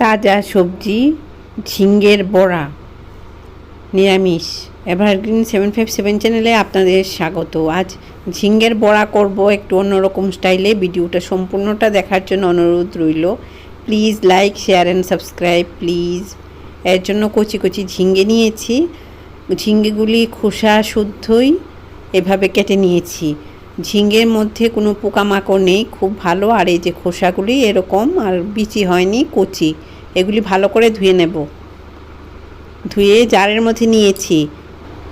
তাজা সবজি, ঝিঙ্গের বড়া, নিরামিষ। এভারগ্রিন সেভেন ফাইভ সেভেন চ্যানেলে আপনাদের স্বাগত। আজ ঝিঙ্গের বড়া করব একটু অন্যরকম স্টাইলে। ভিডিওটা সম্পূর্ণটা দেখার জন্য অনুরোধ রইল। Please like share and subscribe please এর জন্য কচি কচি ঝিঙ্গে নিয়েছি। ঝিঙ্গেগুলি খোসা শুদ্ধই এভাবে কেটে নিয়েছি। ঝিঙ্গের মধ্যে কোনো পোকামাকড় নেই, খুব ভালো। আর এই যে খোসাগুলি এরকম, আর বিচি হয়নি, কচি। এগুলি ভালো করে ধুয়ে নেব। ধুয়ে জারের মধ্যে নিয়েছি।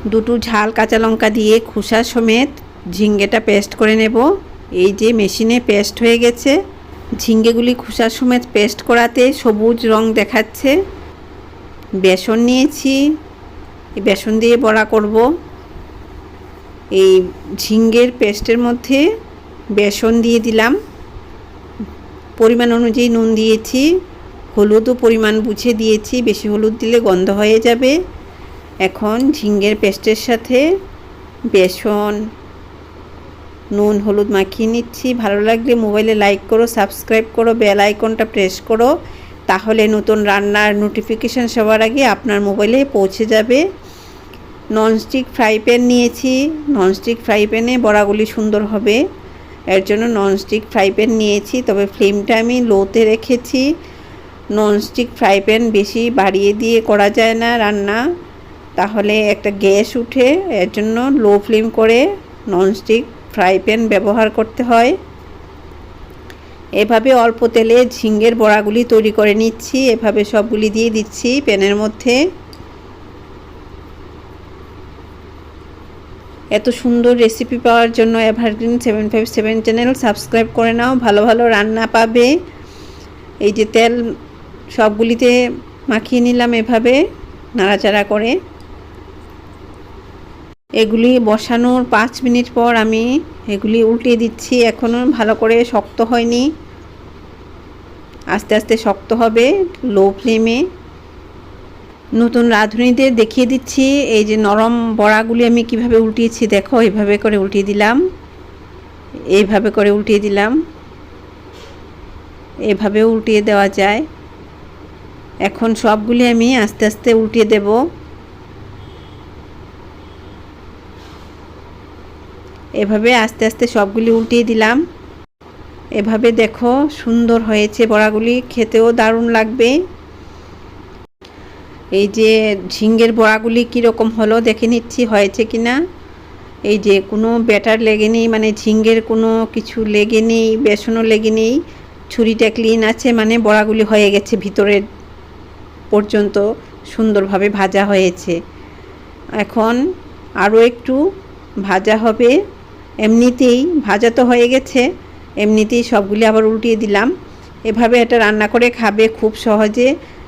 দুটো ঝাল কাঁচা লঙ্কা দিয়ে খোসা সমেত ঝিঙ্গেটা পেস্ট করে নেব। এই যে মেশিনে পেস্ট হয়ে গেছে। ঝিঙ্গেগুলি খোসা সমেত পেস্ট করাতে সবুজ রং দেখাচ্ছে। বেসন নিয়েছি। বেসন দিয়ে বড়া করব। এই ঝিঙ্গের পেস্টের মধ্যে বেসন দিয়ে দিলাম। পরিমাণ অনুযায়ী নুন দিয়েছি, হলুদও পরিমাণ বুঝে দিয়েছি, বেশি হলুদ দিলে গন্ধ হয়ে যাবে। এখন ঝিঙ্গের পেস্টের সাথে বেসন, নুন, হলুদ মাখিয়ে নিচ্ছি। ভালো লাগলে মোবাইলে লাইক করো, সাবস্ক্রাইব করো, বেল আইকনটা প্রেস করো। তাহলে নতুন রান্নার নোটিফিকেশান সবার আগে আপনার মোবাইলে পৌঁছে যাবে। ননস্টিক ফ্রাই প্যান নিয়েছি। ননস্টিক ফ্রাই প্যানে বড়াগুলি সুন্দর হবে। এর জন্য ননস্টিক ফ্রাই প্যান নিয়েছি, তবে ফ্লেমটা আমি লোতে রেখেছি। ননস্টিক ফ্রাই প্যান বেশি বাড়িয়ে দিয়ে করা যায় না রান্না। তাহলে একটা গ্যাস উঠে, এর জন্য লো ফ্লেম করে ননস্টিক ফ্রাই প্যান ব্যবহার করতে হয়। এভাবে অল্প তেলে ঝিঙ্গের বড়াগুলি তৈরি করে নিচ্ছি। এভাবে সবগুলি দিয়ে দিচ্ছি প্যানের মধ্যে। এত সুন্দর রেসিপি পাওয়ার জন্য evergreen seven five seven channel subscribe করে নাও। ভালো ভালো রান্না পাবে। এই যে তেল সবগুলিতে মাখিয়ে নিলাম এভাবে নাড়াচাড়া করে। এগুলি বসানোর পাঁচ মিনিট পর আমি এগুলি উল্টে দিচ্ছি। এখনও ভালো করে শক্ত হয়নি। আস্তে আস্তে শক্ত হবে লো ফ্লেমে নতুন রাঁধুনিদের দেখিয়ে দিচ্ছি। এই যে নরম বড়াগুলি আমি কীভাবে উল্টিয়েছি দেখো, এভাবে করে উল্টিয়ে দিলাম। এইভাবে করে উল্টিয়ে দিলাম। এভাবে উল্টিয়ে দেওয়া যায়। এখন সবগুলি আমি আস্তে আস্তে উল্টিয়ে দেব। এভাবে আস্তে আস্তে সবগুলি উল্টিয়ে দিলাম। এভাবে দেখো, সুন্দর হয়েছে বড়াগুলি। খেতেও দারুণ লাগবে। এই যে ঝিঙ্গের বড়াগুলি কীরকম হলো দেখে নিচ্ছি, হয়েছে কি না? এই যে কোনো ব্যাটার লেগে নেই মানে ঝিঙ্গের কোনো কিছু লেগে নেই, বেসনও লেগে নেই, ছুরিটা ক্লিন আছে মানে বড়াগুলি হয়ে গেছে ভিতরের পর্যন্ত, সুন্দরভাবে ভাজা হয়েছে। এখন আরও একটু ভাজা হবে। এমনিতেই ভাজা তো হয়ে গেছে, এমনিতেই সবগুলি আবার উল্টিয়ে দিলাম। এভাবে এটা রান্না করে খাবে খুব সহজে।